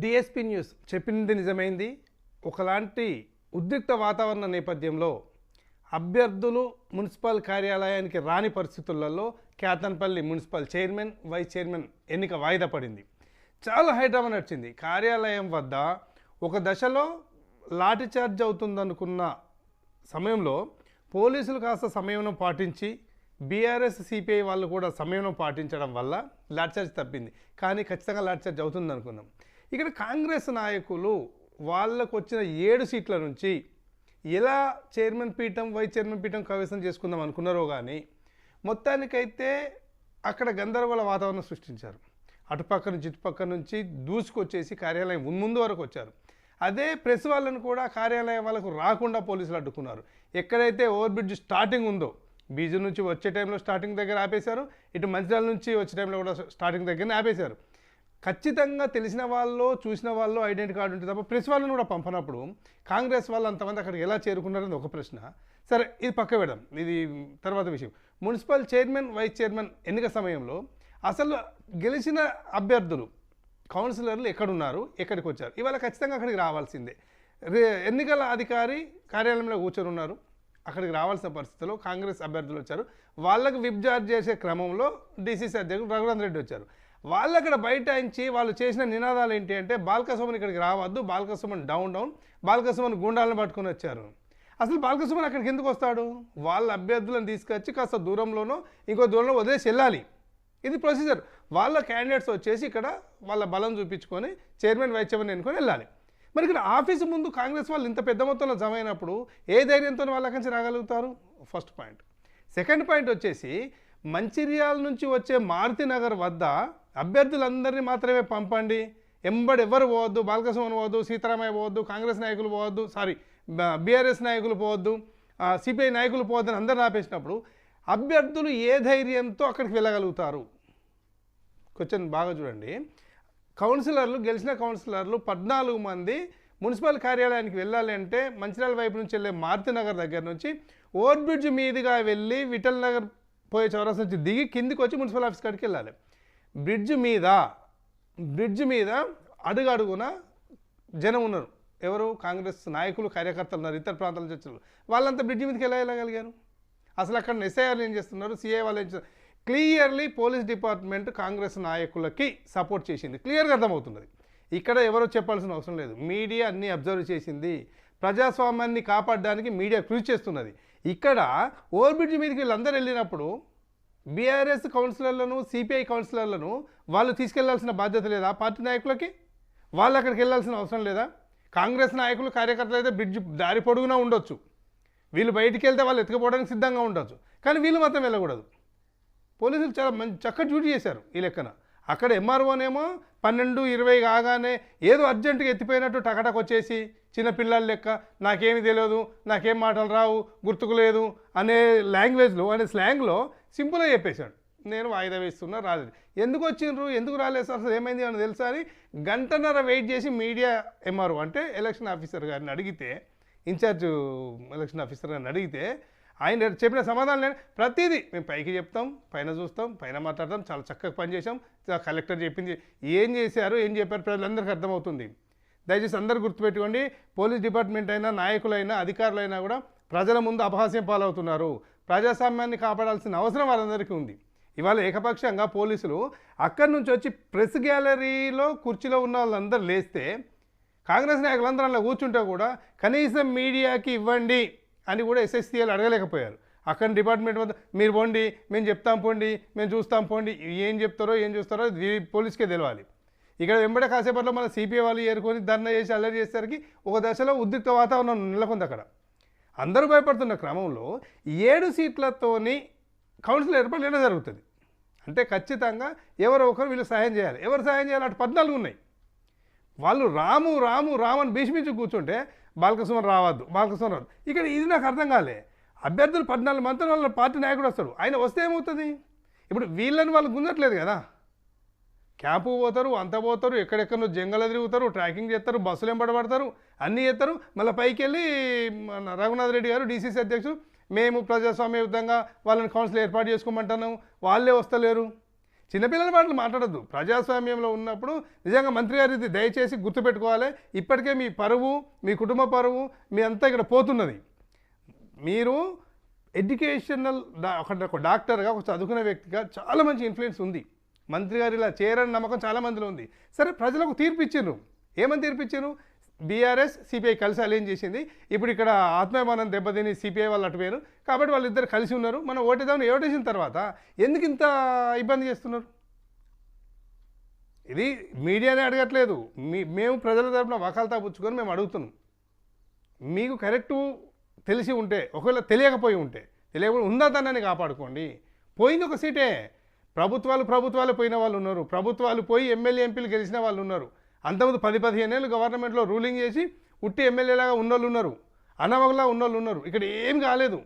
DSP news చెప్పింది నిజమైంది. ఒకలాంటి ఉద్రిక్త వాతావరణ నేపథ్యంలో అభ్యర్థులు మున్సిపల్ కార్యాలయానికి రాని పరిస్థితులలో Ketanpalli municipal chairman vice chairman ఎన్నిక వాయిదా పడింది. చాలా హైడ్రామా నడిచింది. కార్యాలయం వద్ద ఒక దశలో లాఠీ చార్జ్ అవుతుందనుకున్న సమయంలో పోలీసులు కాస్త సంయమనం పాటించి బీఆర్ఎస్ సిపిఐ వాళ్ళు కూడా సంయమనం పాటించడం వల్ల లాఠీచార్జ్ తప్పింది. కానీ ఖచ్చితంగా లాఠీచార్జ్ అవుతుంది అనుకున్నాం ఇక్కడ కాంగ్రెస్ నాయకులు వాళ్ళకు వచ్చిన ఏడు సీట్ల నుంచి ఎలా చైర్మన్ పీఠం వైస్ చైర్మన్ పీఠం కవేశం చేసుకుందాం అనుకున్నారో కానీ మొత్తానికైతే అక్కడ గందరగోళ వాతావరణం సృష్టించారు. అటుపక్క నుంచి ఇటుపక్క నుంచి దూసుకొచ్చేసి కార్యాలయం ముందు వరకు వచ్చారు. అదే ప్రెస్ వాళ్ళను కూడా కార్యాలయం వాళ్ళకు రాకుండా పోలీసులు అడ్డుకున్నారు. ఎక్కడైతే ఓవర్ బ్రిడ్జ్ స్టార్టింగ్ ఉందో బీజు నుంచి వచ్చే టైంలో స్టార్టింగ్ దగ్గర ఆపేశారు. ఇటు మంచిర్యాల నుంచి వచ్చే టైంలో కూడా స్టార్టింగ్ దగ్గరనే ఆపేశారు. ఖచ్చితంగా తెలిసిన వాళ్ళు చూసిన వాళ్ళు ఐడెంటి కార్డు ఉంటుంది తప్ప ప్రెస్ వాళ్ళని కూడా పంపనప్పుడు కాంగ్రెస్ వాళ్ళు అంతమంది అక్కడికి ఎలా చేరుకున్నారని ఒక ప్రశ్న. సరే ఇది పక్క పెడదాం. ఇది తర్వాత విషయం. మున్సిపల్ చైర్మన్ వైస్ చైర్మన్ ఎన్నిక సమయంలో అసలు గెలిచిన అభ్యర్థులు కౌన్సిలర్లు ఎక్కడున్నారు ఎక్కడికి వచ్చారు ఇవాళ ఖచ్చితంగా అక్కడికి రావాల్సిందే. ఎన్నికల అధికారి కార్యాలయంలో కూర్చొని ఉన్నారు. అక్కడికి రావాల్సిన పరిస్థితిలో కాంగ్రెస్ అభ్యర్థులు వచ్చారు. వాళ్ళకు విప్ జార్జ్ చేసే క్రమంలో డీసీసీ అధ్యక్షుడు రఘునందన్ రెడ్డి వచ్చారు. వాళ్ళు అక్కడ బైఠాయించి వాళ్ళు చేసిన నినాదాలు ఏంటి అంటే బాల్కసుమన్ ఇక్కడికి రావద్దు బాల్కసుమన్ డౌన్ డౌన్ బాల్కసుమన్ గుండాలను పట్టుకొని వచ్చారు. అసలు బాల్కసుమన్ అక్కడికి ఎందుకు వస్తాడు? వాళ్ళ అభ్యర్థులను తీసుకొచ్చి కాస్త దూరంలోనో ఇంకో దూరంలో వదిలేసి వెళ్ళాలి. ఇది ప్రొసీజర్ వాళ్ళ క్యాండిడేట్స్ వచ్చేసి ఇక్కడ వాళ్ళ బలం చూపించుకొని చైర్మన్ వైస్ చైర్మన్ ఎన్నుకొని వెళ్ళాలి. మరి ఇక్కడ ఆఫీసు ముందు కాంగ్రెస్ వాళ్ళు ఇంత పెద్ద మొత్తంలో జమ అయినప్పుడు ఏ ధైర్యంతో వాళ్ళ నుంచి రాగలుగుతారు? ఫస్ట్ పాయింట్ సెకండ్ పాయింట్ వచ్చేసి మంచిర్యాల నుంచి వచ్చే మారుతి నగర్ వద్ద అభ్యర్థులందరినీ మాత్రమే పంపండి. ఎంబడి ఎవరు పోవద్దు బాలకృష్ణ పోవద్దు సీతారామయ్య పోవద్దు కాంగ్రెస్ నాయకులు పోవద్దు సారీ బీఆర్ఎస్ నాయకులు పోవద్దు సిపిఐ నాయకులు పోవద్దని అందరిని ఆపేసినప్పుడు అభ్యర్థులు ఏ ధైర్యంతో అక్కడికి వెళ్ళగలుగుతారు? క్వశ్చన్ బాగా చూడండి. కౌన్సిలర్లు గెలిచిన కౌన్సిలర్లు పద్నాలుగు మంది మున్సిపల్ కార్యాలయానికి వెళ్ళాలి అంటే మంచిర్యాల వైపు నుంచి వెళ్ళే మారుతి నగర్ దగ్గర నుంచి ఓవర్ బ్రిడ్జ్ మీదుగా వెళ్ళి విఠల్ నగర్ పోయే చౌరస్ నుంచి దిగి కిందికి వచ్చి మున్సిపల్ ఆఫీస్ కాడికి వెళ్ళాలి. బ్రిడ్జ్ మీద బ్రిడ్జ్ మీద అడుగు అడుగున జనం ఉన్నారు. ఎవరు? కాంగ్రెస్ నాయకులు కార్యకర్తలు ఉన్నారు. ఇతర ప్రాంతాల నుంచి వచ్చిన వాళ్ళంతా బ్రిడ్జ్ మీదకి ఎలా వెళ్ళగలిగారు? అసలు అక్కడ ఎస్ఐఆర్ ఏం చేస్తున్నారు? సిఐ వాళ్ళు ఏం చేస్తున్నారు? క్లియర్లీ పోలీస్ డిపార్ట్మెంట్ కాంగ్రెస్ నాయకులకి సపోర్ట్ చేసింది. క్లియర్గా అర్థమవుతున్నది. ఇక్కడ ఎవరో చెప్పాల్సిన అవసరం లేదు. మీడియా అన్ని అబ్జర్వ్ చేసింది. ప్రజాస్వామ్యాన్ని కాపాడడానికి మీడియా కృషి చేస్తున్నది. ఇక్కడ ఓవర్ బ్రిడ్జ్ మీదకి వీళ్ళందరూ వెళ్ళినప్పుడు బీఆర్ఎస్ కౌన్సిలర్లను సిపిఐ కౌన్సిలర్లను వాళ్ళు తీసుకెళ్ళాల్సిన బాధ్యత లేదా? పార్టీ నాయకులకి? వాళ్ళు అక్కడికి వెళ్ళాల్సిన అవసరం లేదా? కాంగ్రెస్ నాయకులు కార్యకర్తలు అయితే బ్రిడ్జ్ దారి పొడుగునా ఉండొచ్చు. వీళ్ళు బయటికి వెళ్తే వాళ్ళు ఎత్తుకుపోవడానికి సిద్ధంగా ఉండొచ్చు. కానీ వీళ్ళు మాత్రం వెళ్ళకూడదు. పోలీసులు చాలా మంచి చక్కటి డ్యూటీ చేశారు ఈ లెక్కన. అక్కడ ఎంఆర్ఓనేమో పన్నెండు ఇరవై కాగానే ఏదో అర్జెంటుగా ఎత్తిపోయినట్టు టకటక్ వచ్చేసి చిన్న పిల్లల లెక్క నాకేమి తెలియదు నాకేం మాటలు రావు గుర్తుకు లేదు అనే లాంగ్వేజ్లో అనే స్లాంగ్లో సింపుల్గా చెప్పేశాడు. నేను వాయిదా వేస్తున్నా రాలేదు. ఎందుకు వచ్చిండ్రు? ఎందుకు రాలేదు సార్? అసలు ఏమైంది అని తెలుసా అని గంటన్నర వెయిట్ చేసి మీడియా ఎంఆర్ఓ అంటే ఎలక్షన్ ఆఫీసర్ గారిని అడిగితే ఇన్ఛార్జ్ ఎలక్షన్ ఆఫీసర్ గారిని అడిగితే ఆయన చెప్పిన సమాధానం లేదు ప్రతిదీ మేము పైకి చెప్తాం పైన చూస్తాం పైన మాట్లాడతాం చాలా చక్కగా పనిచేసాం కలెక్టర్ చెప్పింది ఏం చేశారు ఏం చెప్పారు ప్రజలందరికీ అర్థమవుతుంది. దయచేసి అందరూ గుర్తుపెట్టుకోండి పోలీస్ డిపార్ట్మెంట్ అయినా నాయకులైనా అధికారులైనా కూడా ప్రజల ముందు అపహాస్యం పాలవుతున్నారు. ప్రజాస్వామ్యాన్ని కాపాడాల్సిన అవసరం వాళ్ళందరికీ ఉంది. ఇవాళ ఏకపక్షంగా పోలీసులు అక్కడి నుంచి వచ్చి ప్రెస్ గ్యాలరీలో కుర్చీలో ఉన్న వాళ్ళందరూ లేస్తే కాంగ్రెస్ నాయకులందరూ అలా కూర్చుంటే కూడా కనీసం మీడియాకి ఇవ్వండి అని కూడా ఎస్ఎస్సీఎల్ అడగలేకపోయారు. అక్కడ డిపార్ట్మెంట్ వద్ద మీరు పోండి మేము చెప్తాం పోండి మేము చూస్తాం పోండి ఏం చెప్తారో ఏం చూస్తారో పోలీస్కే తెలియాలి ఇక్కడ వెంబడే కాసేపట్లో మన సిపిఐ వాళ్ళు ఏరుకొని ధర్నా చేసి అల్లరి చేసేసరికి ఒక దశలో ఉద్రిక్త వాతావరణం నెలకొంది అక్కడ. అందరూ భయపడుతున్న క్రమంలో ఏడు సీట్లతోని కౌన్సిల్ ఏర్పాటు జరుగుతుంది. అంటే ఖచ్చితంగా ఎవరో ఒకరు వీళ్ళు సహాయం చేయాలి. ఎవరు సహాయం చేయాలి? అటు పద్నాలుగు ఉన్నాయి. వాళ్ళు రాము రాము రాము అని భీష్మించి కూర్చుంటే బాలకృష్ణ రావద్దు బాలకృష్ణ రావద్దు. ఇక్కడ ఇది నాకు అర్థం కాలే. అభ్యర్థులు పద్నాలుగు మంది వాళ్ళ పార్టీ నాయకుడు వస్తాడు. ఆయన వస్తే ఏమవుతుంది? ఇప్పుడు వీళ్ళని వాళ్ళు గుంజట్లేదు కదా. క్యాంపు పోతారు అంత పోతారు ఎక్కడెక్కడో జంగల తిరుగుతారు ట్రాకింగ్ చేస్తారు బస్సులు ఎంబడబడతారు అన్నీ చేస్తారు. మళ్ళీ పైకి వెళ్ళి మన రఘునాథ్ రెడ్డి గారు డీసీసీ అధ్యక్షుడు మేము ప్రజాస్వామ్య విధంగా వాళ్ళని కౌన్సిల్ ఏర్పాటు చేసుకోమంటున్నాం. వాళ్ళే వస్తలేరు. చిన్నపిల్లల మాటలు మాట్లాడద్దు. ప్రజాస్వామ్యంలో ఉన్నప్పుడు నిజంగా మంత్రి గారు ఇది దయచేసి గుర్తుపెట్టుకోవాలి. ఇప్పటికే మీ పరువు మీ కుటుంబ పరువు మీ అంతా ఇక్కడ పోతున్నది. మీరు ఎడ్యుకేషనల్ ఒక ఒక డాక్టర్గా ఒక చదువుకునే వ్యక్తిగా చాలా మంచి ఇన్ఫ్లుయెన్స్ ఉంది. మంత్రి గారు ఇలా చేరని నమ్మకం చాలా మందిలో ఉంది. సరే ప్రజలకు తీర్పు ఇచ్చిండ్రు ఏమని తీర్పు ఇచ్చారు? బీఆర్ఎస్ సిపిఐ కలిసి అలైన్ చేసింది. ఇప్పుడు ఇక్కడ ఆత్మాభిమానం దెబ్బతిని సిపిఐ వాళ్ళు అటుపోయారు. కాబట్టి వాళ్ళిద్దరు కలిసి ఉన్నారు. మనం ఓటేద్దామని ఓటేసిన తర్వాత ఎందుకు ఇంత ఇబ్బంది చేస్తున్నారు? ఇది మీడియానే అడగట్లేదు. మీ మేము ప్రజల తరపున వకాలతా పుచ్చుకొని మేము అడుగుతున్నాం. మీకు కరెక్టు తెలిసి ఉంటే ఒకవేళ తెలియకపోయి ఉంటే తెలియకుండా ఉందాతనాన్ని కాపాడుకోండి. పోయింది ఒక సీటే. ప్రభుత్వాలు ప్రభుత్వాలు పోయిన వాళ్ళు ఉన్నారు. ప్రభుత్వాలు పోయి ఎమ్మెల్యే ఎంపీలు గెలిచిన వాళ్ళు ఉన్నారు. అంతకుముందు పది పదిహేను ఏళ్ళు గవర్నమెంట్లో రూలింగ్ చేసి ఉట్టి ఎమ్మెల్యేలాగా ఉన్నోళ్ళు ఉన్నారు. అనవగలా ఉన్నోళ్ళు ఉన్నారు. ఇక్కడ ఏం కాలేదు.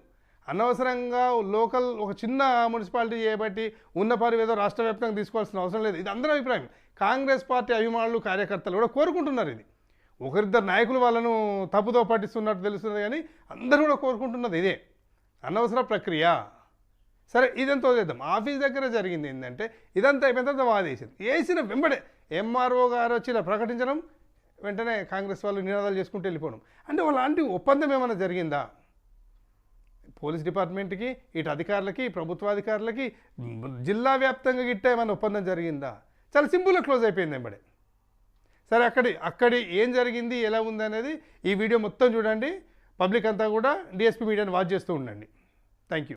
అనవసరంగా లోకల్ ఒక చిన్న మున్సిపాలిటీ చేయబట్టి ఉన్న పరువు ఏదో రాష్ట్ర వ్యాప్తంగా తీసుకోవాల్సిన అవసరం లేదు. ఇది అందరి అభిప్రాయం. కాంగ్రెస్ పార్టీ అభిమానులు కార్యకర్తలు కూడా కోరుకుంటున్నారు ఇది. ఒకరిద్దరు నాయకులు వాళ్ళను తప్పుతో పట్టిస్తున్నట్టు తెలుస్తుంది కానీ అందరూ కూడా కోరుకుంటున్నది ఇదే. అనవసర ప్రక్రియ. సరే ఇదంతా చేద్దాం ఆఫీస్ దగ్గర జరిగింది ఏంటంటే ఇదంతా అయిపోయిన తర్వాత వాదేసింది. వేసిన వెంబడే ఎంఆర్ఓ గారు వచ్చి ఇలా ప్రకటించడం వెంటనే కాంగ్రెస్ వాళ్ళు నినాదాలు చేసుకుంటూ వెళ్ళిపోవడం. అంటే అలాంటి ఒప్పందం ఏమైనా జరిగిందా? పోలీస్ డిపార్ట్మెంట్కి ఇటు అధికారులకి ప్రభుత్వాధికారులకి జిల్లా వ్యాప్తంగా గిట్ట ఏమైనా ఒప్పందం జరిగిందా? చాలా సింపుల్గా క్లోజ్ అయిపోయింది వెంబడే. సరే అక్కడి అక్కడి ఏం జరిగింది ఎలా ఉంది అనేది ఈ వీడియో మొత్తం చూడండి. పబ్లిక్ అంతా కూడా డిఎస్పీ మీడియాని వాచ్ చేస్తూ ఉండండి. థ్యాంక్ యూ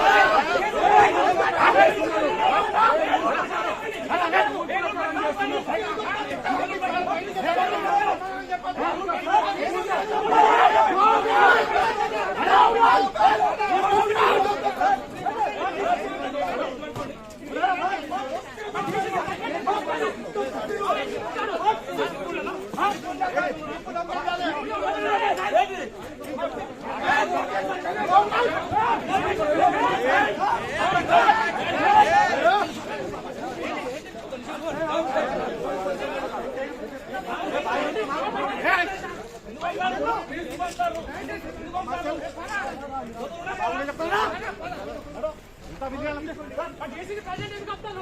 ఎంత విజయాలు చేసి ప్రజెంట్ ఎందుకు వస్తాను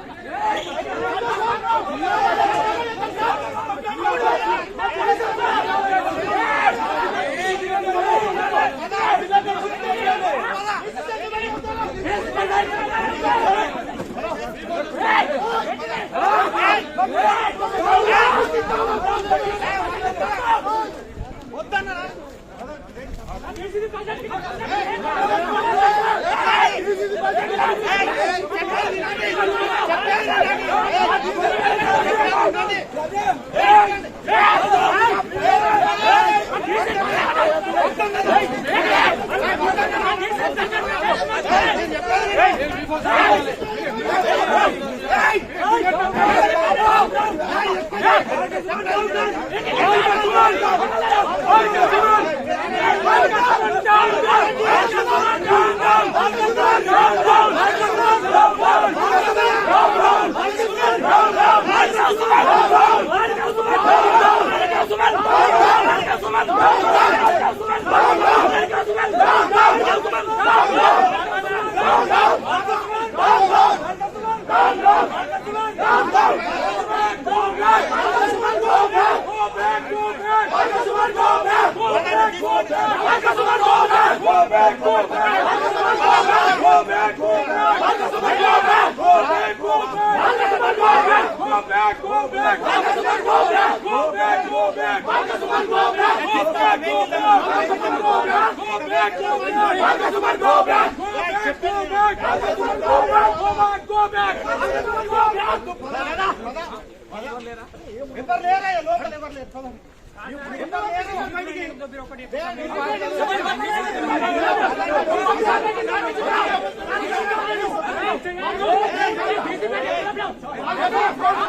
ఎవరు లేరు పదండి. ఎవరు లేరు బయటికి. Thank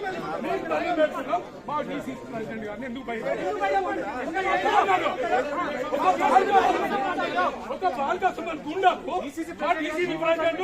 మా డీసీ ప్రెసిడెంట్ గారిని ఎందుకు భయం ఒక బాలిక సుమన్ గుండాకు మా డీసీ ప్రెసిడెంట్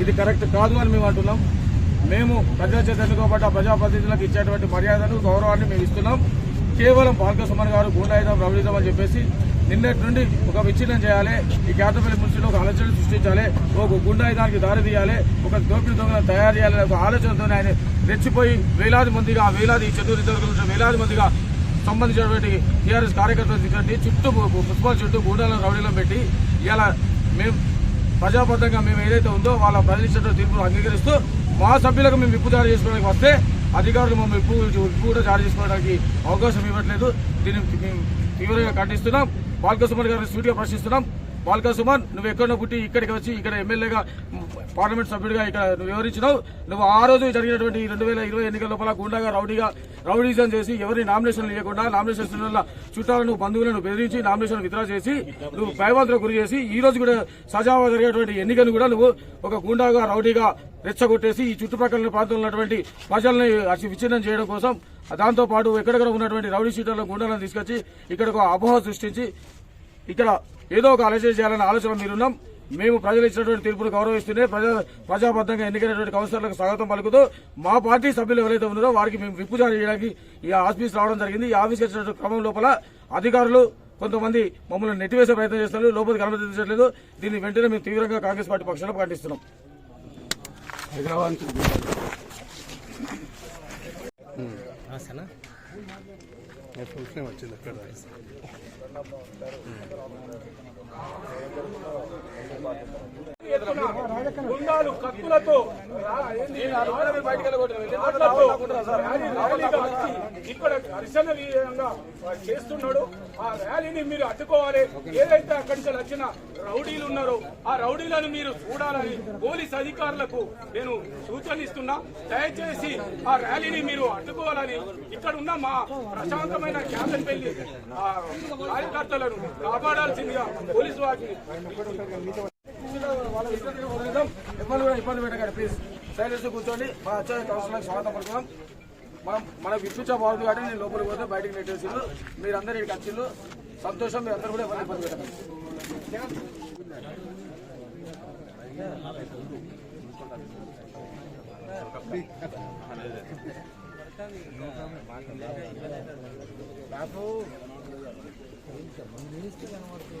ఇది కరెక్ట్ కాదు అని మేము అంటున్నాం. మేము ప్రజల చేత ఎన్నుకోబడ్డ ప్రజాప్రతినిధులకు ఇచ్చేటువంటి మర్యాదను గౌరవాన్ని మేము ఇస్తున్నాం. కేవలం పాల్క సుమన్ గారు గూండాయుధం రౌడీజం అని చెప్పేసి నిన్నటి నుండి ఒక విచ్ఛిన్నం చేయాలి. ఈ కేతపల్లి మున్సిలో ఒక ఆలోచన సృష్టించాలి. ఒక గుండాయుధానికి దారి తీయాలి. ఒక దోపిడి దొంగలను తయారు చేయాలనే ఒక ఆలోచనతో ఆయన రెచ్చిపోయి వేలాది మందిగా వేలాది ఈ వేలాది మందిగా సంబంధించినటువంటి టీఆర్ఎస్ కార్యకర్తలు తీసుకొని చుట్టూ మున్సిపల్ చుట్టూ గూడాలను రౌడీలో పెట్టి ఇలా మేము ప్రజాబద్ధంగా మేము ఏదైతే ఉందో వాళ్ళ ప్రజలించిన తీర్పును అంగీకరిస్తూ మా సభ్యులకు మేము విప్పు జారీ చేసుకోవడానికి వస్తే అధికారులు మమ్మల్ని విప్పు విప్పు కూడా జారీ చేసుకోవడానికి అవకాశం ఇవ్వట్లేదు. దీన్ని మేము తీవ్రంగా ఖండిస్తున్నాం. బాల్క గారిని స్వీట్గా ప్రశ్నిస్తున్నాం. బాల్క సుమన్ నువ్వు ఎక్కడో పుట్టి ఇక్కడికి వచ్చి ఇక్కడ ఎమ్మెల్యేగా పార్లమెంట్ సభ్యుడిగా ఇక్కడ నువ్వు వివరించినావు నువ్వు ఆ రోజు జరిగినటువంటి రెండు వేల ఇరవై ఎన్నికల లోపల గుండాగా రౌడీగా రౌడీజం చేసి ఎవరిని నామినేషన్ ఇవ్వకుండా నామినేషన్ చుట్టాలను బంధువులను బెదిరించి నామినేషన్ విత్డ్రా చేసి నువ్వు భయవంతులకు గురి చేసి ఈ రోజు కూడా సజావుగా జరిగేటువంటి ఎన్నికను కూడా నువ్వు ఒక గుండాగా రౌడీగా రెచ్చగొట్టేసి ఈ చుట్టుపక్కల ప్రాంతంలో ఉన్నటువంటి ప్రజల్ని అసి విచ్ఛిన్నం చేయడం కోసం దాంతో పాటు ఎక్కడెక్కడ ఉన్నటువంటి రౌడీ సీటర్ల గుండాలను తీసుకొచ్చి ఇక్కడ ఒక అపోహ సృష్టించి ఇక్కడ ఏదో ఒక ఆలోచన చేయాలన్న ఆలోచన మీరున్నాం. మేము ప్రజలు ఇచ్చినటువంటి తీర్పును గౌరవిస్తూనే ప్రజా ప్రజాబద్ధంగా ఎన్నికైనటువంటి కౌన్సిలర్లకు స్వాగతం పలుకుతూ మా పార్టీ సభ్యులు ఎవరైతే ఉన్నారో వారికి మేము విప్పు జారీ చేయడానికి ఈ ఆఫీస్ రావడం జరిగింది. ఈ ఆఫీస్ వచ్చినటువంటి క్రమం లోపల అధికారులు కొంతమంది మమ్మల్ని నెట్టివేసే ప్రయత్నం చేస్తున్నారు. లోపలికి అనుమతించట్లేదు. దీన్ని వెంటనే మేము తీవ్రంగా కాంగ్రెస్ పార్టీ పక్షాన ఖండిస్తున్నాం వచ్చింది అక్కడ గుండాలు కత్తులతో ఇక్కడ ఘర్షణ చేస్తున్నాడు ఆ ర్యాలీని మీరు అడ్డుకోవాలి ఏదైతే అక్కడి నుంచి వచ్చిన రౌడీలు ఉన్నారో ఆ రౌడీలను మీరు చూడాలని పోలీస్ అధికారులకు నేను సూచనిస్తున్నా దయచేసి ఆ ర్యాలీని మీరు అడ్డుకోవాలని ఇక్కడ ఉన్న మా ప్రశాంతమైన క్యాబినెట్ ఆ కార్యకర్తలను కాపాడాల్సిందిగా పోలీసు వారిని ఇబ్బంది ఇబ్బంది పెట్టకండి ప్లీజ్ సైలెన్స్ కూర్చోండి. మా వచ్చే కౌన్సిలర్కి స్వాగతం పలుకుదాం. మనం మనకు ఇప్పించబోదు కాబట్టి నేను లోపలికి పోతే బయటకు నెట్టేసిండ్రు. మీరందరూ ఇక్కడికి వచ్చిండ్రు. సంతోషం మీరు అందరూ కూడా ఎవరు ఇబ్బంది పెట్టండి బాబు. మినిస్టర్ కనబడుతుంది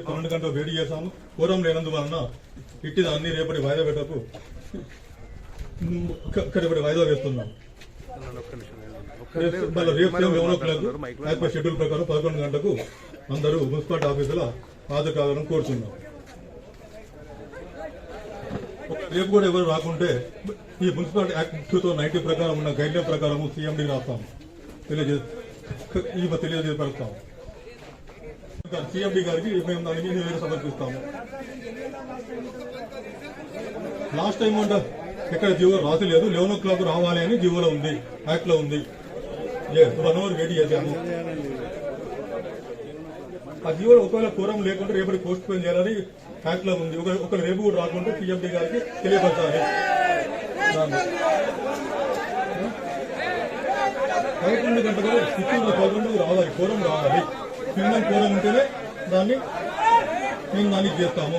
పన్నెండు గంటలు వేడి చేశాము పూర్వం లేనందువలన ఇట్టి దాన్ని రేపటి వాయిదా పెట్టకు రేపటి వాయిదా వేస్తున్నాం. రేపు- షెడ్యూల్ ప్రకారం పదకొండు గంటలకు అందరూ మున్సిపాలిటీ ఆఫీసులో హాజరు కావాలని కోరుతున్నాం రేపు కూడా ఎవరు రాకుంటే ఈ municipality act two thousand ninety ప్రకారం ఉన్న గైడ్ లైన్ ప్రకారం సీఎండీ రాస్తాం. తెలియజే తెలియజేపడతాము సిఎండి గారికి మేము దానికి వేరే సమర్పిస్తాము. లాస్ట్ టైం ఉండ ఎక్కడ జీవో రాసలేదు లెవెన్ ఓ క్లాక్ రావాలి అని జీవోలో ఉంది. యాక్ట్లో ఉంది. వన్ అవర్ వెయిట్ చేశాము. ఆ జీవోలో ఒకవేళ కోరం లేకుంటే రేపటి పోస్ట్ పోన్ చేయాలని యాక్ట్లో ఉంది. ఒక- రేపు కూడా రాకుండా సిఎండి గారికి తెలియపరచాలి. పదకొండు గంటలు చిత్తూరు పదకొండు రావాలి. కోరం రావాలి. మినిమం కోరం ఉంటేనే దాన్ని మేము దానికి చేస్తాము.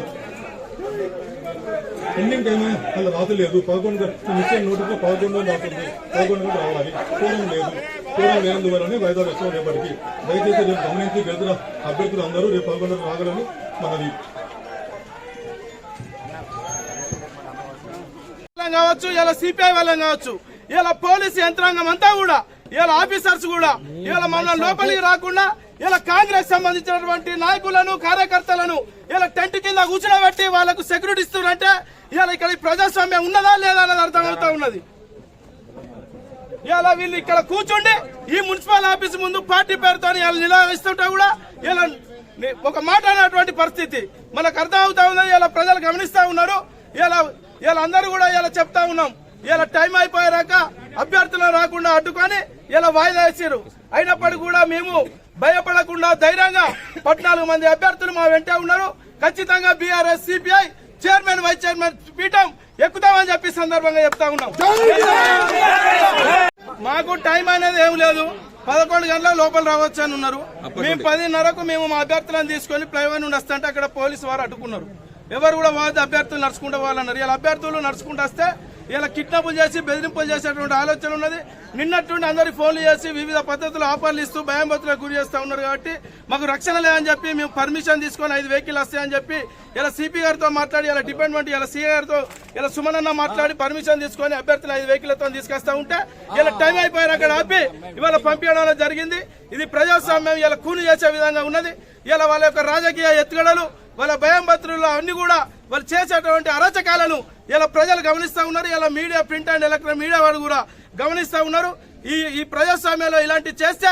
ఎండింగ్ టైం అలా రాసలేదు పదకొండు మిషన్ నోటితో పదకొండు రాస్తుంది పదకొండు కూడా రావాలి. పూర్వం లేదు. కోరం లేనందువల్లనే వాయిదా వేస్తాం రేపటికి. దయచేసి రేపు గమనించి గెలిచిన అభ్యర్థులు అందరూ రేపు పదకొండు రాగలని మనది కావచ్చు ఇలా సిపిఐ వాళ్ళం కావచ్చు. ఇలా పోలీసు యంత్రాంగం అంతా కూడా ఇలా ఆఫీసర్స్ కూడా ఇలా మన లోపలికి రాకుండా ఇలా కాంగ్రెస్ సంబంధించినటువంటి నాయకులను కార్యకర్తలను ఇలా టెంట్ కింద కూర్చోబెట్టి వాళ్ళకు సెక్యూరిటీ ఇస్తున్నారంటే ఇలా ఇక్కడ ప్రజాస్వామ్యం ఉన్నదా లేదా అనేది అర్థమవుతా ఉన్నది. ఇలా వీళ్ళు ఇక్కడ కూర్చుండి ఈ మున్సిపల్ ఆఫీస్ ముందు పార్టీ పేరుతో ఇలా నిలదీస్తుంటే కూడా ఇలా ఒక మాట అనేటువంటి పరిస్థితి. మనకు అర్థం అవుతా ఉన్నది ఇలా ప్రజలు గమనిస్తా ఉన్నారు. ఇలా ఇలా అందరూ కూడా ఇలా చెప్తా ఉన్నాం. ఇలా టైం అయిపోయాక అడ్డుకొని ఇలా వాయిదా వేసారు అయినప్పటికీ కూడా మేము భయపడకుండా ధైర్యంగా పద్నాలుగు మంది అభ్యర్థులు మా వెంటే ఉన్నారు. ఖచ్చితంగా BRS CPI chairman vice chairman పీఠం ఎక్కుతామని చెప్పి సందర్భంగా చెప్తా ఉన్నాం. మాకు టైం అనేది ఏం లేదు. పదకొండు గంటల లోపల రావచ్చు అని ఉన్నారు. మేము పదిన్నరకు మేము మా అభ్యర్థులను తీసుకొని ప్లైవర్ నుండి వస్తుంటే అక్కడ పోలీసు వారు అడ్డుకున్నారు. ఎవరు కూడా వాది అభ్యర్థులు నడుచుకుంటూ పోవాలన్నారు. ఇలా అభ్యర్థులు నడుచుకుంటూ వస్తే ఇలా కిడ్నాపులు చేసి బెదిరింపులు చేసేటువంటి ఆలోచన ఉన్నది. నిన్నటువంటి అందరికి ఫోన్లు చేసి వివిధ పద్ధతులు ఆఫర్లు ఇస్తూ భయంభతులకు గురి చేస్తూ ఉన్నారు కాబట్టి మాకు రక్షణ లేదని చెప్పి మేము పర్మిషన్ తీసుకొని ఐదు వెహికల్ వస్తాయని చెప్పి ఇలా సిపి గారితో మాట్లాడి ఇలా డిపార్ట్మెంట్ ఇలా సీఏ గారితో ఇలా సుమనన్న మాట్లాడి పర్మిషన్ తీసుకొని అభ్యర్థులు ఐదు వెహికల్తో తీసుకొస్తా ఉంటే ఇలా టైం అయిపోయారు అక్కడ ఆపి ఇవాళ పంపించడం జరిగింది. ఇది ప్రజాస్వామ్యం ఇలా కూని చేసే విధంగా ఉన్నది. ఇలా వాళ్ళ యొక్క రాజకీయ ఎత్తుగడలు వాళ్ళ భయం భద్రులు అన్ని కూడా వాళ్ళు చేసేటువంటి అరాచకాలను ఇలా ప్రజలు గమనిస్తా ఉన్నారు ఇలా media print and electronic media వారు కూడా గమనిస్తా ఉన్నారు. ఈ ఈ ప్రజాస్వామ్యంలో ఇలాంటి చేస్తే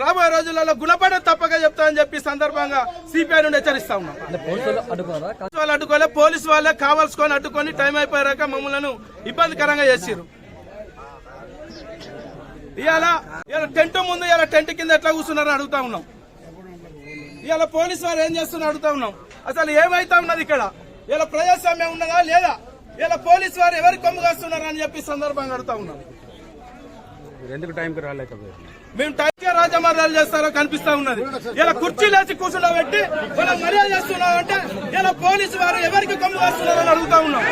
రాబోయే రోజులలో గుణపడే తప్పక చెప్తామని చెప్పి సందర్భంగా సిపిఐ నుండి హెచ్చరిస్తా ఉన్నాం. వాళ్ళు అడ్డుకోలే పోలీసు వాళ్ళే కావాల్సుకొని అడ్డుకొని టైం అయిపోయాక మమ్మల్ని ఇబ్బందికరంగా చేసిరు ఇవాళ ఇలా టెంట్ ముందు ఇలా టెంట్ కింద ఎట్లా కూర్చున్నారని అడుగుతా ఉన్నాం. ఇవాళ పోలీసు వారు ఏం చేస్తున్నారు అడుగుతా ఉన్నాం. అసలు ఏమైతా ఉన్నది ఇక్కడ? ఇలా ప్రజాస్వామ్యం ఉన్నదా లేదా? ఇలా పోలీసు వారు ఎవరికి కొమ్ము కాస్తున్నారు అని చెప్పి సందర్భంగా అడుగుతా ఉన్నాం. ఎందుకు టైంకి రాలేకపోయారు? మేము టైకే రాజమర్యాలు చేస్తారో కనిపిస్తా ఉన్నది. ఇలా కుర్చీ లేచి కూర్చుండబెట్టి మనం మర్యాద చేస్తున్నాం అంటే ఇలా పోలీసు వారు ఎవరికి కొమ్ము కాస్తున్నారని అడుగుతా ఉన్నాం.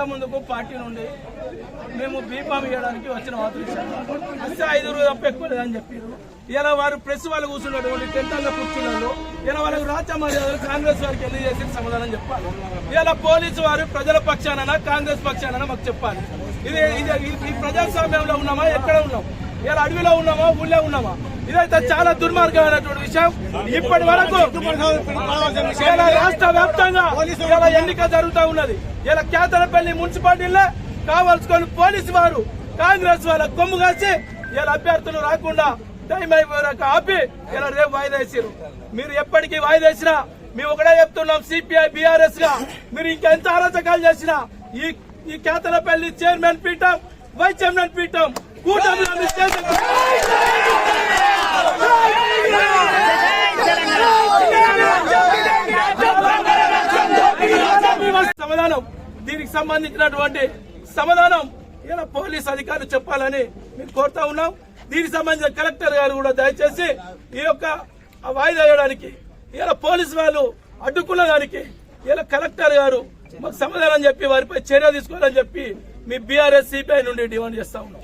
సార్ ముందుకు పార్టీ నుండి మేము బీఫామ్ ఇవ్వడానికి వచ్చిన ఆదరించాము వస్తే ఐదుగురు తప్ప ఎక్కువ లేదని చెప్పారు. ఇలా వారు ప్రెస్ వాళ్ళు కూర్చున్నటువంటి టెంటల్లో కూర్చున్నారు. ఇలా వాళ్ళకి రాజ్య మర్యాదలు కాంగ్రెస్ వారికి ఎందుకు చేసిన సమాధానం చెప్పాలి. ఇలా పోలీసు వారు ప్రజల పక్షాన కాంగ్రెస్ పక్షాన మాకు చెప్పాలి. ఇది ఇది ఈ ప్రజాస్వామ్యంలో ఉన్నామా? ఎక్కడ ఉన్నాం? ఇలా అడవిలో ఉన్నామా? ఊళ్ళో ఉన్నామా? ఇదైతే చాలా దుర్మార్గమైనటువంటి విషయం. ఇప్పటి వరకు ఇలా రాష్ట్ర వ్యాప్తంగా ఇలా ఎన్నిక జరుగుతూ ఉన్నది. ఇలా కేతనపల్లి మున్సిపాలిటీలో కావాల్సుకొని పోలీసు వారు కాంగ్రెస్ వాళ్ళ కొమ్ము కాసి ఇలా అభ్యర్థులు రాకుండా టైం అయిపోయాక ఆపి ఇలా రేపు వాయిదా వేసారు మీరు ఎప్పటికీ వాయిదా వేసినా మేము ఒకటే చెప్తున్నాం సిపిఐ బీఆర్ఎస్గా. మీరు ఇంకెంత అరాచకాలు చేసినా ఈ ఈ కేతనపల్లి చైర్మన్ పీఠం వైస్ చైర్మన్ పీఠం కూటమి సమాధానం. దీనికి సంబంధించినటువంటి సమాధానం ఇలా పోలీస్ అధికారులు చెప్పాలని మేము కోరుతా ఉన్నాం. దీనికి సంబంధించిన కలెక్టర్ గారు కూడా దయచేసి ఈ యొక్క వాయిదా వేయడానికి ఇలా పోలీసు వాళ్ళు అడ్డుకున్న దానికి ఇలా కలెక్టర్ గారు మాకు సమాధానం చెప్పి వారిపై చర్య తీసుకోవాలని చెప్పి మీ బీఆర్ఎస్ సిపిఐ నుండి డిమాండ్ చేస్తా ఉన్నాం.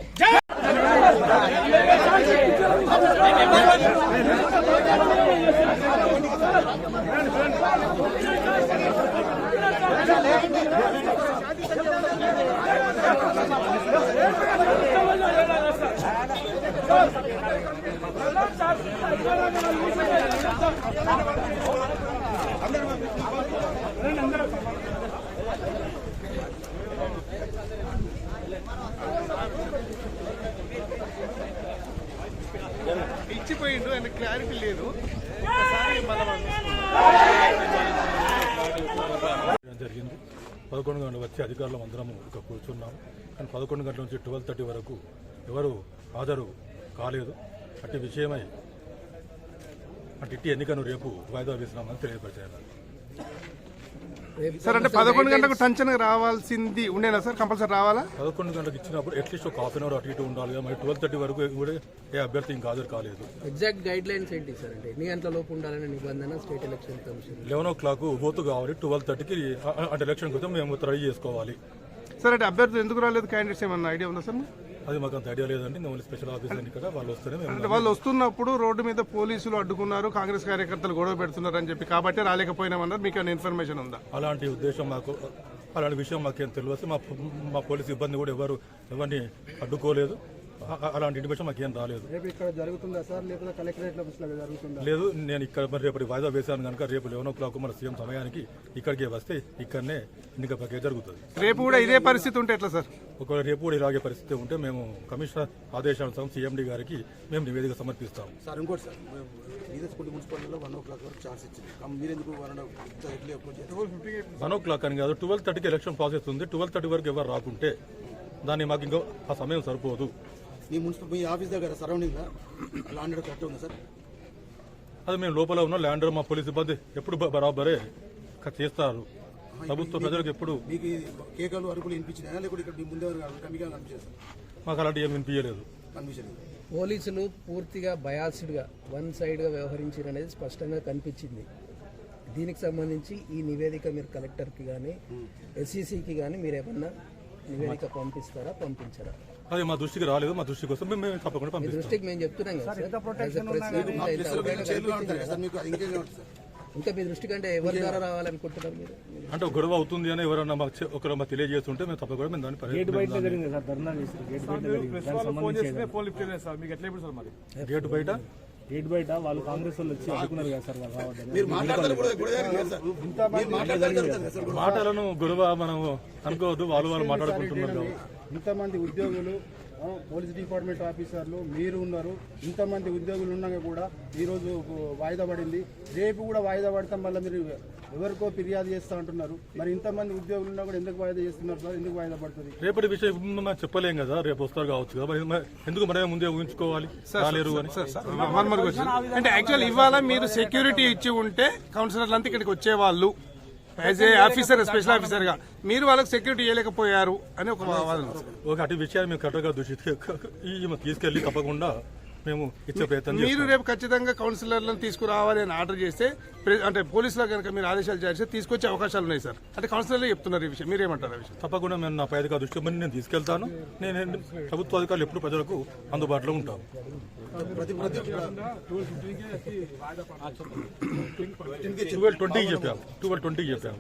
మర్చిపోయిండు ఆయన క్లారిటీ లేదు. జరిగింది. పదకొండు గంటలు వచ్చి అధికారులు అందరము ఇక్కడ కూర్చున్నాము కానీ పదకొండు గంటల నుంచి ట్వెల్వ్ థర్టీ వరకు ఎవరు హాజరు కాలేదు. అట్టి విషయమై అంటే ఇట్టి ఎన్నికను రేపు వాయిదా వేసినామని తెలియపరిచారు. సార్ అంటే పదకొండు గంటలకు టెన్షన్ రావాల్సింది ఉండేనా సార్? కంపల్సరీ రావాలా? పదకొండు గంటలకు ఇచ్చినప్పుడు అట్లీస్ట్ ఒక హాఫ్ అన్ అవర్ అటు ఇటు ఉండాలి కదా. మరి ట్వెల్వ్ థర్టీ వరకు కూడా ఏ అభ్యర్థి ఇంకా హాజరు కాలేదు. ఎగ్జాక్ట్ గైడ్ లైన్స్ ఏంటి సార్ అంటే ఎన్ని గంటల లోపు ఉండాలనే నిబంధన state election commission eleven o'clock ఓతు కావాలి ట్వెల్వ్ థర్టీకి అంటే ఎలక్షన్ కోసం మేము రెడీ చేసుకోవాలి. సార్ అంటే అభ్యర్థులు ఎందుకు రాలేదు? క్యాండిడేట్స్ ఏమన్నా ఐడియా ఉందా సార్ అది మాకు అంత ఐడియా లేదండి. ఓన్లీ స్పెషల్ ఆఫీసర్ ఇక్కడ వాళ్ళు వస్తేనే మేము వాళ్ళు వస్తున్నప్పుడు రోడ్డు మీద పోలీసులు అడ్డుకున్నారు కాంగ్రెస్ కార్యకర్తలు గొడవ పెడుతున్నారు అని చెప్పి కాబట్టి రాలేకపోయినామన్నారు మీకు ఏమైనా ఇన్ఫర్మేషన్ ఉందా? అలాంటి ఉద్దేశం మాకు అలాంటి విషయం మాకేం తెలియదు. మా మా పోలీసు ఇబ్బంది కూడా ఎవరు ఎవరిని అడ్డుకోలేదు. అలాంటి ఇంటిమేషన్ మాకేం రాలేదు. రేపు ఇక్కడ జరుగుతుందా సార్? లేకపోతే కలెక్టరేట్ ఆఫీస్లో జరుగుతుందా? లేదు నేను ఇక్కడ మరి రేపటి వాయిదా వేశాను కనుక రేపు లెవెన్ ఓ క్లాక్ మన సీఎం సమయానికి ఇక్కడికి వస్తే ఇక్కడనే ఎన్నిక ప్రక్రియ జరుగుతుంది. రేపు కూడా ఇదే పరిస్థితి ఉంటే ఎట్లా సార్? ఒకవేళ రేపు కూడా ఇలాగే పరిస్థితి ఉంటే మేము కమిషనర్ ఆదేశానుసారం సీఎండీ గారికి మేము నివేదిక సమర్పిస్తాం సార్ ఇంకోటి సార్ మున్సిపాలిటీలో వన్ ఓ క్లాక్ వరకు ఛాన్స్ ఇచ్చింది? వన్ ఓ క్లాక్ అని కాదు ట్వెల్వ్ థర్టీకి ఎలక్షన్ ప్రాసెస్ ఉంది. ట్వెల్వ్ థర్టీ వరకు ఎవరు రాకుంటే దాన్ని మాకు ఇంకా ఆ సమయం సరిపోదు. మీ మున్సిపల్ మీ ఆఫీస్ దగ్గర సరౌండింగ్ ల్యాండ్ కరెక్ట్ ఉంది సార్? అది మేము లోపల ఉన్న ల్యాండర్ మా పోలీస్ సిబ్బంది ఎప్పుడు బరాబరే చేస్తారు. ప్రభుత్వ ప్రజలకు ఎప్పుడు మీకు కేకలు అరుపులు వినిపించినాయా? లేకపోతే ఇక్కడ మీ ముందే కమిగా కనిపించారు మాకు అలాంటి ఏం వినిపించలేదు. కనిపించలేదు. పోలీసులు పూర్తిగా బయాస్డ్గా వన్ సైడ్గా వ్యవహరించారు అనేది స్పష్టంగా కనిపించింది. దీనికి సంబంధించి ఈ నివేదిక మీరు కలెక్టర్కి కానీ ఎస్సీసీకి కానీ మీరు ఏమన్నా నివేదిక పంపిస్తారా పంపించారా? అది మా దృష్టికి రాలేదు మా దృష్టికి వస్తే మేము మేము తప్పకుండా మీ పంపిస్తాం. దృష్టికి మేము చెప్తున్నాం కదా సార్ As a మీకు ఇంకేం కావాలి సార్? ఇంకా మీ దృష్టి కంటే ఎవరి ద్వారా రావాలనుకుంటున్నారు మీరు? అంటే ఒక గొడవ అవుతుంది అని ఎవరన్నా మాకు చె- ఒకరు మాకు తెలియజేస్తుంటే మేము తప్పకుండా మేము దాన్ని పరి- మేము దాన్ని- గేట్ బయట గేట్ బయట సార్ మీరు? మాట్లాడతారు కూడా కూడా జరిగింది సార్. మీరు మాట్లాడతారు కదా సార్ మాటలను గొడవ మనం అనుకోవద్దు వాళ్ళు వాళ్ళు మాట్లాడుకుంటున్నారు. ఇంతమంది ఉద్యోగులు పోలీస్ డిపార్ట్మెంట్ ఆఫీసర్లు మీరు ఉన్నారు. ఇంతమంది ఉద్యోగులు ఉన్నాక కూడా ఈరోజు వాయిదా పడింది. రేపు కూడా వాయిదా పడతాం వల్ల మీరు ఎవరికో ఫిర్యాదు చేస్తా అంటున్నారు మరి ఇంతమంది ఉద్యోగులు ఉన్నా కూడా ఎందుకు వాయిదా చేస్తున్నారు సార్ ఎందుకు వాయిదా పడుతుంది రేపటి విషయం మనం చెప్పలేం కదా రేపు వస్తారు కావచ్చు కదా ఎందుకు మనమే ముందే ఊహించుకోవాలి రాలేరు అని అంటే యాక్చువల్ ఇవాళ మీరు సెక్యూరిటీ ఇచ్చి ఉంటే కౌన్సిలర్లు అంతా ఇక్కడికి వచ్చేవాళ్ళు యాజ్ ఏ ఆఫీసర్ స్పెషల్ ఆఫీసర్గా మీరు వాళ్ళకి సెక్యూరిటీ ఇవ్వలేకపోయారు అని ఒక వాదన. ఒక అటు విషయాన్ని మేము కరెక్ట్గా దృష్టి ఈ తీసుకెళ్ళి తప్పకుండా మేము ఇచ్చే ప్రయత్నం మీరు రేపు ఖచ్చితంగా కౌన్సిలర్లను తీసుకురావాలి అని ఆర్డర్ చేస్తే ప్రె- అంటే పోలీసులకు కనుక మీరు ఆదేశాలు జారీ చేస్తే తీసుకొచ్చే అవకాశాలు ఉన్నాయి సార్. అంటే కౌన్సిలర్లు చెప్తున్నారు ఈ విషయం. మీరేమంటారు ఆ విషయం? తప్పకుండా మేము నా పై అధికార దృష్టి మరి నేను తీసుకెళ్తాను. నేను ప్రభుత్వ అధికారులు ఎప్పుడు ప్రజలకు అందుబాటులో ఉంటాం. ప్రతి ప్రతి ట్వెల్వ్ ట్వంటీకి చెప్పాము ట్వెల్వ్ ట్వంటీకి చెప్పాము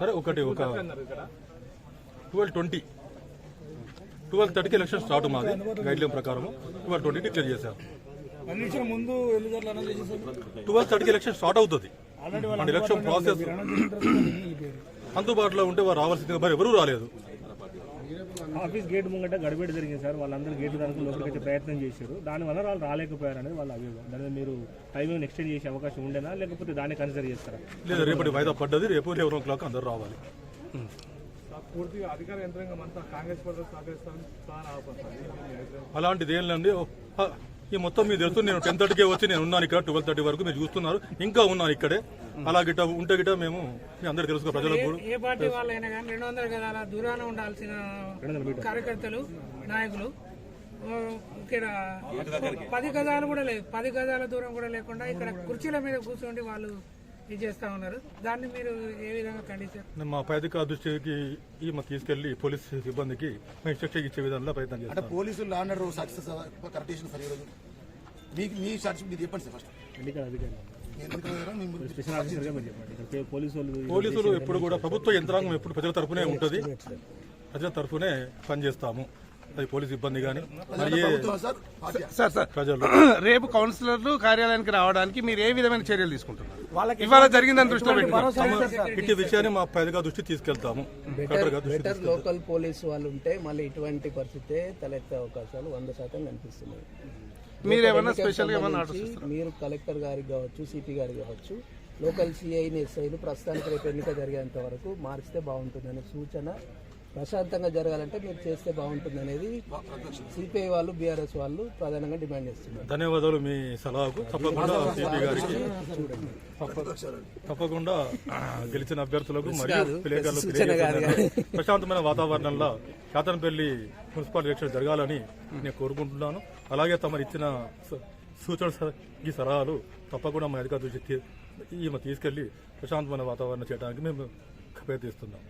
సరే ఒకటి ఒక ట్వెల్వ్ ట్వంటీ. ట్వెల్వ్ థర్టీకి ఎలక్షన్ స్టార్ట్ మాది గైడ్ లైన్ ప్రకారం ట్వెల్వ్ ట్వంటీ డిక్లేర్ చేశారు. ముందు ట్వెల్వ్ థర్టీకి ఎలక్షన్ స్టార్ట్ అవుతుంది. మన ఎలక్షన్ ప్రాసెస్ అందుబాటులో ఉంటే వారు రావాల్సిందిగా మరి ఎవరూ రాలేదు. ఆఫీస్ గేట్ ముంగట గడిబిడి జరిగింది సార్. వాళ్ళందరూ గేట్ దానికి లోపలికి వచ్చే ప్రయత్నం చేశారు. దానివల్ల వాళ్ళు రాలేకపోయారు అనేది వాళ్ళ అభిప్రాయం దాని మీద మీరు టైమింగ్ ఎక్స్టెండ్ చేసే అవకాశం ఉండేనా? లేకపోతే దాన్ని కన్సిడర్ చేస్తారా? లేదా రేపటి వాయిదా పడ్డది. రేపు లెవెన్ ఓ క్లాక్ అందరూ రావాలి. పూర్తిగా అధికార యంత్రాంగం అంతా కాంగ్రెస్ పార్టీ సహకరిస్తామని అలాంటిది ఏం లేండి ఓ, ఆ, ఈ మొత్తం మీరు తెలుసు నేను టెన్ థర్టీకే వచ్చి నేను ఉన్నాను ఇక్కడ ట్వెల్వ్ థర్టీ వరకు మీరు చూస్తున్నారు. ఇంకా ఉన్నాను ఇక్కడే. అలా గిట్ట ఉంటే గిట్ట మేము మీ అందరు తెలుసు ప్రజలకు కూడా. ఏ పార్టీ వాళ్ళైనా కానీ రెండు వందల గదాల దూరాన ఉండాల్సిన కార్యకర్తలు నాయకులు ఇక్కడ పది గదాలు కూడా లేదు పది గదాల దూరం కూడా లేకుండా ఇక్కడ కుర్చీల మీద కూర్చోండి వాళ్ళు ఇది చేస్తా ఉన్నారు. దాన్ని మీరు ఏ విధంగా ఖండించారు? మా పై అధికార దృష్టికి ఈ మా తీసుకెళ్ళి పోలీస్ సిబ్బందికి మేము శిక్ష ఇచ్చే విధంగా ప్రయత్నం అంటే చేస్తాం పోలీసులు లా అండ్ సక్సెస్ కరెక్ట్ చేసిన సార్ ఈరోజు. మీకు మీ మీరు చెప్పండి సార్ ఫస్ట్ పోలీసులు ఎప్పుడు కూడా ప్రభుత్వ యంత్రాంగం ఎప్పుడు ప్రజల తరఫునే ఉంటుంది. ప్రజల తరఫునే పనిచేస్తాము. అది పోలీస్ ఇబ్బంది కానీ సార్? సార్ సార్ ప్రజలు. రేపు కౌన్సిలర్లు కార్యాలయానికి రావడానికి మీరు ఏ విధమైన చర్యలు తీసుకుంటున్నారు? ఇవాళ జరిగిందని దృష్టిలో పెట్టుకున్నారు. ఇట్టి విషయాన్ని మా పై అధికార దృష్టి తీసుకెళ్తాము. బెటర్ లోకల్ పోలీస్ వాళ్ళు ఉంటే మళ్ళీ ఇటువంటి పరిస్థితే తలెత్తే అవకాశాలు వంద శాతం కనిపిస్తున్నాయి. మీరు ఏమన్నా స్పెషల్ మీరు కలెక్టర్ గారికి కావచ్చు సిపి గారికి కావచ్చు లోకల్ సిఐని ఎస్ఐలు ప్రస్తుతానికి రేపు ఎన్నిక జరిగేంత వరకు మార్చితే బాగుంటుందనే సూచన ప్రశాంతంగా జరగాలంటే మీరు చేస్తే బాగుంటుంది అనేది సిపిఐ వాళ్ళు బీఆర్ఎస్ వాళ్ళు ప్రధానంగా డిమాండ్ చేస్తున్నారు. ధన్యవాదాలు మీ సలహాకు. తప్పకుండా సిపి గారికి తప్ప- తప్పకుండా గెలిచిన అభ్యర్థులకు మరియు. ప్రశాంతమైన వాతావరణంలో శాతనపల్లి మున్సిపల్ ఎలక్షన్ జరగాలని నేను కోరుకుంటున్నాను. అలాగే తమరు ఇచ్చిన స- సూచన ఈ సలహాలు తప్పకుండా మా అధికార దృష్టి ఈమె తీసుకెళ్ళి ప్రశాంతమైన వాతావరణం చేయడానికి మేము ప్రయత్నిస్తున్నాం.